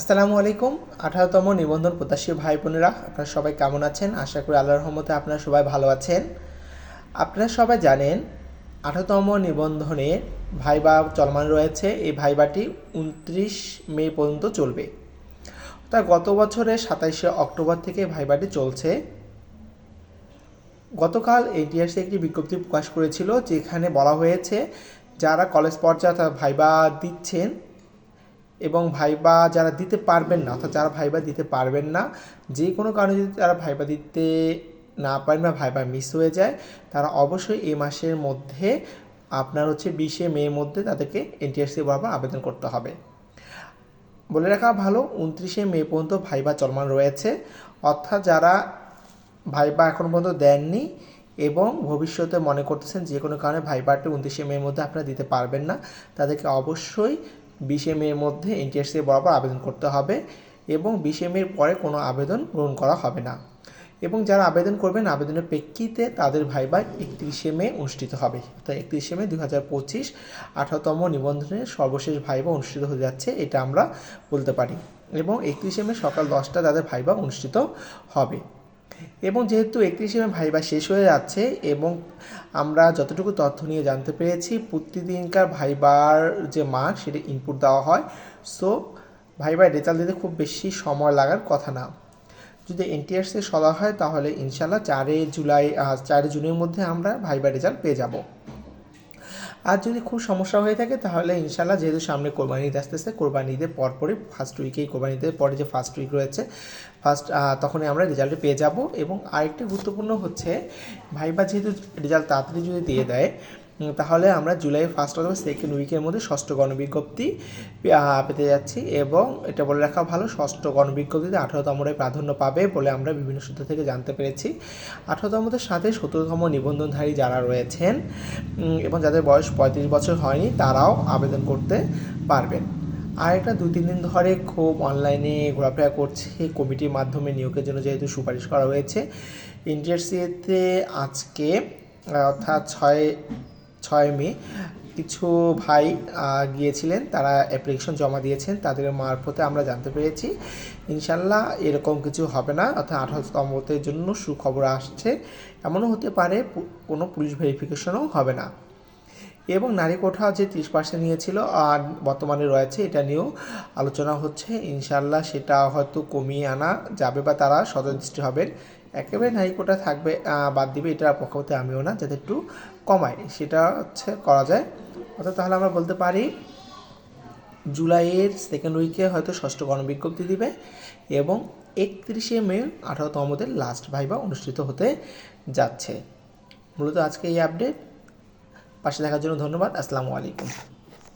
আসসালামু আলাইকুম। আঠারোতম নিবন্ধন প্রত্যাশী ভাই বোনেরা, আপনারা সবাই কেমন আছেন? আশা করি আল্লাহর রহমতে আপনারা সবাই ভালো আছেন। আপনারা সবাই জানেন, আঠারোতম নিবন্ধনে ভাইবা চলমান রয়েছে। এই ভাইবাটি উনত্রিশ মে পর্যন্ত চলবে। তা গত বছরের সাতাইশে অক্টোবর থেকে ভাইবাটি চলছে। গতকাল এনটিআরসি একটি বিজ্ঞপ্তি প্রকাশ করেছিল, যেখানে বলা হয়েছে, যারা কলেজ পর্যায়ে ভাইবা দিচ্ছেন এবং ভাইবা যারা দিতে পারবেন না, অর্থাৎ যারা ভাইবা দিতে পারবেন না, যে কোনো কারণে যদি তারা ভাইবা দিতে না পারেন বা ভাইবা মিস হয়ে যায়, তারা অবশ্যই এই মাসের মধ্যে, আপনার হচ্ছে বিশে মের মধ্যে তাদেরকে এনটিআরসি বরাবর আবেদন করতে হবে। বলে রাখা ভালো, উনত্রিশে মে পর্যন্ত ভাইবা চলমান রয়েছে, অর্থাৎ যারা ভাইবা এখন পর্যন্ত দেননি এবং ভবিষ্যতে মনে করতেছেন যে কোনো কারণে ভাইবারটি উনত্রিশে মের মধ্যে আপনারা দিতে পারবেন না, তাদেরকে অবশ্যই বিশে মের মধ্যে এনটিএসসি বরাবর আবেদন করতে হবে এবং বিশে মের পরে কোনো আবেদন গ্রহণ করা হবে না। এবং যারা আবেদন করবেন, আবেদনের প্রেক্ষিতে তাদের ভাইবা একত্রিশে মে অনুষ্ঠিত হবে। অর্থাৎ একত্রিশে মে দুই হাজার পঁচিশ আঠারোতম নিবন্ধনের সর্বশেষ ভাইবা অনুষ্ঠিত হয়ে যাচ্ছে, এটা আমরা বলতে পারি। এবং একত্রিশে মে সকাল দশটা তাদের ভাইবা অনুষ্ঠিত হবে। এবং যেহেতু একত্রিশে মে ভাইবা শেষ হয়ে যাচ্ছে এবং আমরা যতটুকু তথ্য নিয়ে জানতে পেরেছি, প্রতিদিনকার ভাইবার যে মার্ক সেটা ইনপুট দেওয়া হয়। সো ভাইবার রেজাল্ট দিতে খুব বেশি সময় লাগার কথা না। যদি এনটিআরসি সলা হয়, তাহলে ইনশাল্লাহ চারে জুলাই চারে জুনের মধ্যে আমরা ভাইবার রেজাল্ট পেয়ে যাব। আর যদি খুব সমস্যা হয়ে থাকে, তাহলে ইনশাল্লাহ যেহেতু সামনে কোরবানি ঈদ আসতে আসতে কোরবানি ঈদের পরপরই ফার্স্ট উইকেই কোরবানি ঈদের পরে যে ফার্স্ট উইক রয়েছে ফার্স্ট তখনই আমরা রেজাল্ট পেয়ে যাব। এবং আরেকটি গুরুত্বপূর্ণ হচ্ছে, ভাইবা যেহেতু রেজাল্ট তাড়াতাড়ি যদি দিয়ে দেয় তাহলে আমরা জুলাই ফার্স্ট অথবা সেকেন্ড উইকের মধ্যে ষষ্ঠ গণবিজ্ঞপ্তি পেতে যাচ্ছি এবং এটা বলে রাখা ভালো, ষষ্ঠ গণবিজ্ঞপ্তিতে আঠারোতমরাই প্রাধান্য পাবে বলে আমরা বিভিন্ন সূত্র থেকে জানতে পেরেছি। আঠারোতমদের সাথে সতেরোতম নিবন্ধনধারী যারা রয়েছেন এবং যাদের বয়স পঁয়ত্রিশ বছর হয়নি, তারাও আবেদন করতে পারবেন। আর এটা দুই তিন দিন ধরে খুব অনলাইনে ঘোরাফেরা করছে, কমিটির মাধ্যমে নিয়োগের জন্য যেহেতু সুপারিশ করা হয়েছে। ইন্টারসিতে আজকে অর্থাৎ ছয় ছয় মে, কিছু ভাই গিয়েছিলেন, তারা অ্যাপ্লিকেশন জমা দিয়েছেন, তাদের মারফতে আমরা জানতে পেরেছি। ইনশাল্লাহ এরকম কিছু হবে না, অর্থাৎ আঠারোতমতের জন্য সুখবর আসছে। এমনও হতে পারে কোনো পুলিশ ভেরিফিকেশনও হবে না। এবং নারী কোঠা যে ত্রিশ পার্সেন্ট নিয়েছিল আর বর্তমানে রয়েছে, এটা নিয়েও আলোচনা হচ্ছে। ইনশাল্লাহ সেটা হয়তো কমিয়ে আনা যাবে বা তারা সদৃষ্টি হবেন একেবারে নারী কোটা থাকবে বাদ দিবে এটার পক্ষতে আমিও না, যাতে একটু কমায়। সেটা হচ্ছে করা যায়। অর্থাৎ তাহলে আমরা বলতে পারি, জুলাইয়ের সেকেন্ড উইকে হয়তো ষষ্ঠ গণবিজ্ঞপ্তি দিবে এবং একত্রিশে মে আঠারোতমদের লাস্ট ভাইবা অনুষ্ঠিত হতে যাচ্ছে। মূলত আজকে এই আপডেট পাশে দেখার জন্য ধন্যবাদ। আসসালামু আলাইকুম।